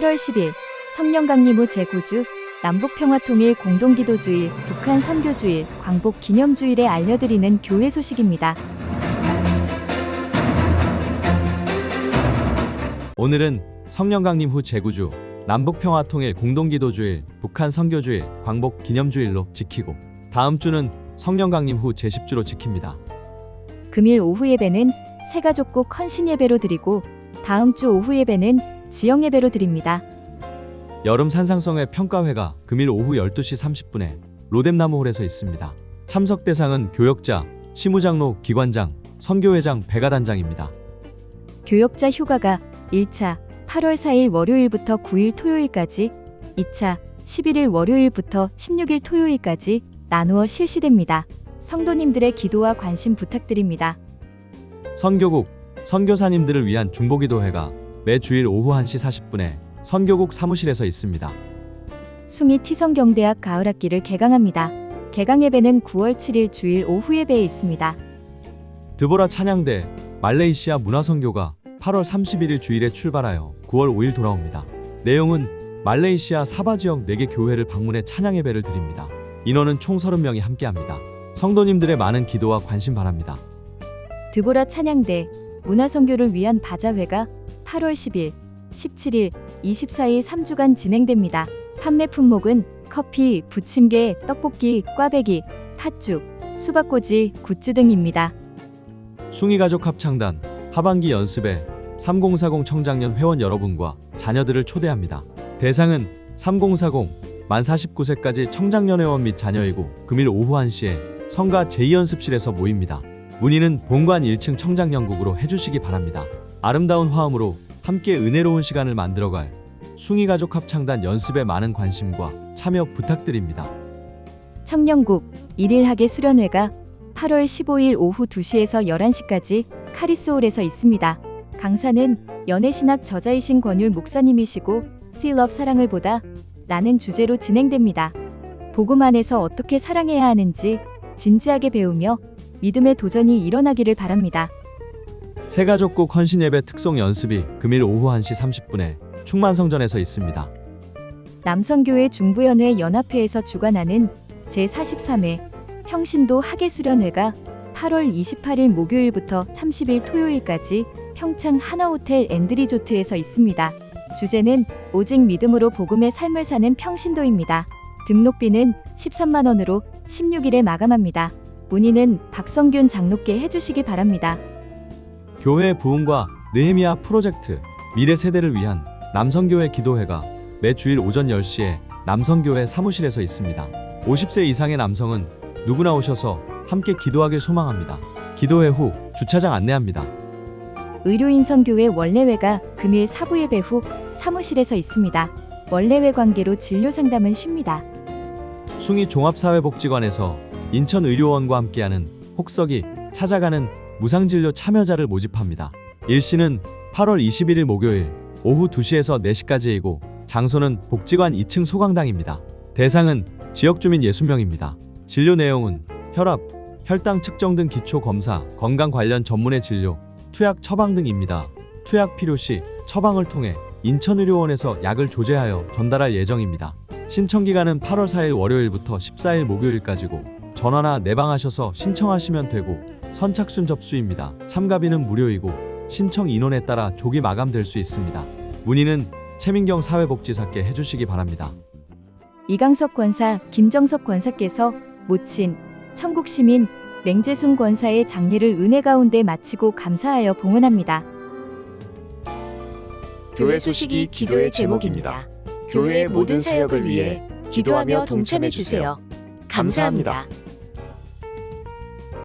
10일 성령강림후 제9주 남북평화통일 공동기도주일, 북한 선교주일, 광복 기념주일에 알려드리는 교회 소식입니다. 오늘은 성령강림 후 제9주 남북평화통일 공동기도주일, 북한 선교주일, 광복 기념주일로 지키고 다음 주는 성령강림 후 제10주로 지킵니다. 금일 오후 예배는 새가족국 헌신 예배로 드리고 다음 주 오후 예배는 지역 예배로 드립니다. 여름 산상성회 평가회가 금일 오후 12시 30분에 로뎀나무홀에서 있습니다. 참석 대상은 교역자, 시무장로, 기관장, 선교회장, 배가단장입니다. 교역자 휴가가 1차 8월 4일 월요일부터 9일 토요일까지, 2차 11일 월요일부터 16일 토요일까지 나누어 실시됩니다. 성도님들의 기도와 관심 부탁드립니다. 선교국, 선교사님들을 위한 중보기도회가 매 주일 오후 1시 40분에 선교국 사무실에서 있습니다. 숭이 티성경대학 가을 학기를 개강합니다. 개강 예배는 9월 7일 주일 오후 예배에 있습니다. 드보라 찬양대 말레이시아 문화선교가 8월 31일 주일에 출발하여 9월 5일 돌아옵니다. 내용은 말레이시아 사바 지역 4개 교회를 방문해 찬양 예배를 드립니다. 인원은 총 30명이 함께합니다. 성도님들의 많은 기도와 관심 바랍니다. 드보라 찬양대 문화선교를 위한 바자회가 8월 10일, 17일, 24일 3주간 진행됩니다. 판매 품목은 커피, 부침개, 떡볶이, 꽈배기, 팥죽, 수박꼬지, 굿즈 등입니다. 숭이 가족 합창단 하반기 연습에 3040 청장년 회원 여러분과 자녀들을 초대합니다. 대상은 3040 만 49세까지 청장년 회원 및 자녀이고 금일 오후 1시에 성가 제2연습실에서 모입니다. 문의는 본관 1층 청장연국으로 해주시기 바랍니다. 아름다운 화음으로 함께 은혜로운 시간을 만들어갈 숭이 가족 합창단 연습에 많은 관심과 참여 부탁드립니다. 청년국 일일하게 수련회가 8월 15일 오후 2시에서 11시까지 카리스홀에서 있습니다. 강사는 연애신학 저자이신 권율 목사님이시고 Still 사랑을 보다 라는 주제로 진행됩니다. 복음 안에서 어떻게 사랑해야 하는지 진지하게 배우며 믿음의 도전이 일어나기를 바랍니다. 새가족국 헌신예배 특송 연습이 금일 오후 1시 30분에 충만성전에서 있습니다. 남성교회 중부연회 연합회에서 주관하는 제43회 평신도 학예수련회가 8월 28일 목요일부터 30일 토요일까지 평창 하나호텔 앤드리조트에서 있습니다. 주제는 오직 믿음으로 복음의 삶을 사는 평신도입니다. 등록비는 13만 원으로 16일에 마감합니다. 문의는 박성균 장로께 해주시기 바랍니다. 교회 부흥과 느헤미야 프로젝트 미래 세대를 위한 남성교회 기도회가 매 주일 오전 10시에 남성교회 사무실에서 있습니다. 50세 이상의 남성은 누구나 오셔서 함께 기도하길 소망합니다. 기도회 후 주차장 안내합니다. 의료인 선교회 원래회가 금일 사부 예배 후 사무실에서 있습니다. 원래회 관계로 진료 상담은 쉽니다. 숭이 종합사회복지관에서 인천의료원과 함께하는 혹석이 찾아가는 무상진료 참여자를 모집합니다. 일시는 8월 21일 목요일 오후 2시에서 4시까지이고 장소는 복지관 2층 소강당입니다. 대상은 지역주민 60명입니다. 진료 내용은 혈압, 혈당 측정 등 기초 검사, 건강 관련 전문의 진료, 투약 처방 등입니다. 투약 필요 시 처방을 통해 인천의료원에서 약을 조제하여 전달할 예정입니다. 신청 기간은 8월 4일 월요일부터 14일 목요일까지고 전화나 내방하셔서 신청하시면 되고 선착순 접수입니다. 참가비는 무료이고 신청 인원에 따라 조기 마감될 수 있습니다. 문의는 최민경 사회복지사께 해주시기 바랍니다. 이강석 권사, 김정석 권사께서 모친 천국 시민 맹재순 권사의 장례를 은혜 가운데 마치고 감사하여 봉헌합니다. 교회 소식이 기도의 제목입니다. 교회의 모든 사역을 위해 기도하며 동참해 주세요. 감사합니다.